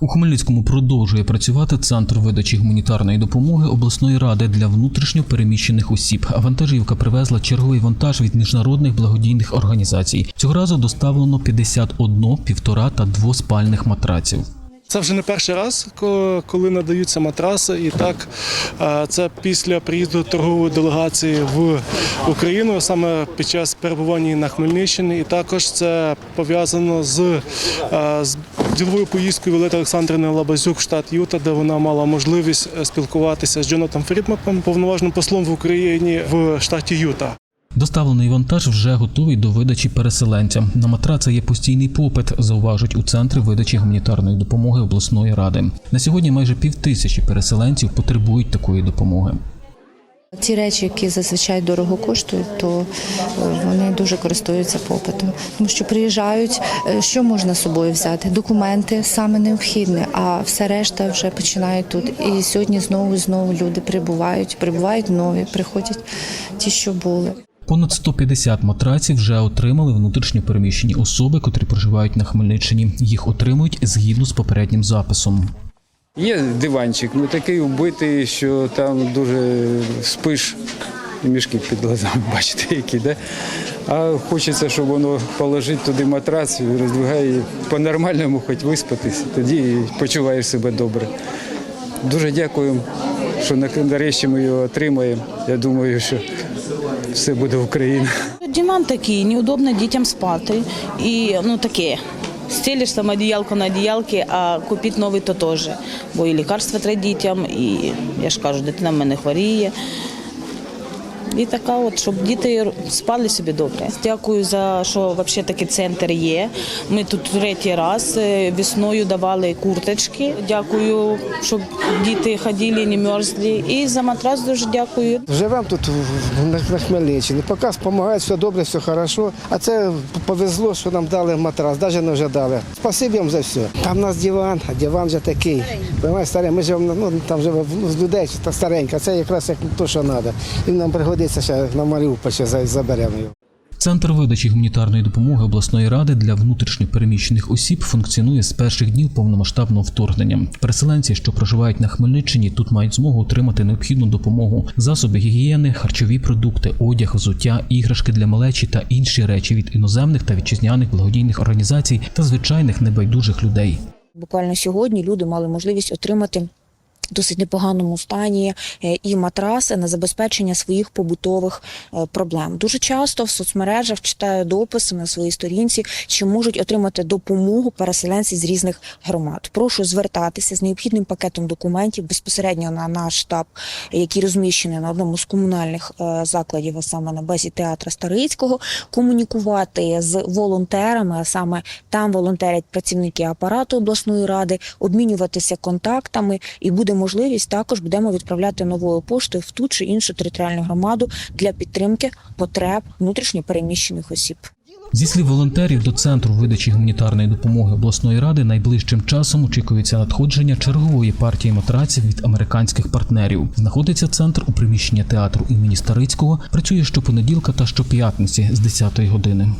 У Хмельницькому продовжує працювати центр видачі гуманітарної допомоги обласної ради для внутрішньо переміщених осіб. Вантажівка привезла черговий вантаж від міжнародних благодійних організацій. Цього разу доставлено 51, півтора та двоспальних матраців. Це вже не перший раз, коли надаються матраси. І так, це після приїзду торгової делегації в Україну, саме під час перебування на Хмельниччині. І також це пов'язано з діловою поїздкою Валерії Олександрівни Лабазюк в штат Юта, де вона мала можливість е, спілкуватися з Джонатом Фрідмаком, повноважним послом в Україні в штаті Юта. Доставлений вантаж вже готовий до видачі переселенцям. На матраци є постійний попит, зауважують у центрі видачі гуманітарної допомоги обласної ради. На сьогодні майже півтисячі переселенців потребують такої допомоги. Ті речі, які зазвичай дорого коштують, то е, вони дуже користуються попитом. Тому що приїжджають, е, що можна з собою взяти? Документи саме необхідне, а все решта вже починають тут. І сьогодні знову і знову люди прибувають, прибувають нові, приходять ті, що були. Понад 150 матраців вже отримали внутрішньо переміщені особи, котрі проживають на Хмельниччині. Їх отримують згідно з попереднім записом. Є диванчик, ну такий убитий, що там дуже спиш і мішки під глазами, бачите, які, да? А хочеться, щоб воно положити туди матрац, роздвигає по-нормальному хоч виспатись, тоді почуваєш себе добре. Дуже дякую, що нарешті ми його отримаємо. Я думаю, що все буде Україна. Диван такий, неудобно дітям спати. І ну таке. Стелиш там одіялко на одеялке, а купити новий то теж. Бо і лікарства треба дітям, і я ж кажу, дитина в мене хворіє. І така от, щоб діти спали собі добре. Дякую за що взагалі такий центр є. Ми тут третій раз е, весною давали курточки. Дякую, щоб діти ходили, не мерзли. І за матрас дуже дякую. Живемо тут в- в- на, Хмельниччині. Поки допомагають, все добре, все хорошо. А це повезло, що нам дали матрас, навіть не вже дали. Спасибі вам за все. Там у нас диван, а диван вже такий. Старий. Ми живемо, ну, там живе ну, людей та старенька. Це якраз як то, що треба. Він нам пригодиться ще на Маріуполь, ще заберемо його. Центр видачі гуманітарної допомоги обласної ради для внутрішньо переміщених осіб функціонує з перших днів повномасштабного вторгнення. Переселенці, що проживають на Хмельниччині, тут мають змогу отримати необхідну допомогу: засоби гігієни, харчові продукти, одяг, взуття, іграшки для малечі та інші речі від іноземних та вітчизняних благодійних організацій та звичайних небайдужих людей. Буквально сьогодні люди мали можливість отримати. Досить непоганому стані е, і матраси на забезпечення своїх побутових е, проблем. Дуже часто в соцмережах читаю дописи на своїй сторінці, чи можуть отримати допомогу переселенці з різних громад. Прошу звертатися з необхідним пакетом документів безпосередньо на наш штаб, який розміщений на одному з комунальних е, закладів, а саме на базі театра Старицького, комунікувати з волонтерами, а саме там волонтерять працівники апарату обласної ради, обмінюватися контактами, і буде можливість також будемо відправляти новою поштою в ту чи іншу територіальну громаду для підтримки потреб внутрішньо переміщених осіб. Зі слів волонтерів до центру видачі гуманітарної допомоги обласної ради найближчим часом очікується надходження чергової партії матраців від американських партнерів. Знаходиться центр у приміщенні театру імені Старицького. Працює щопонеділка та щоп'ятниці з 10-ї години.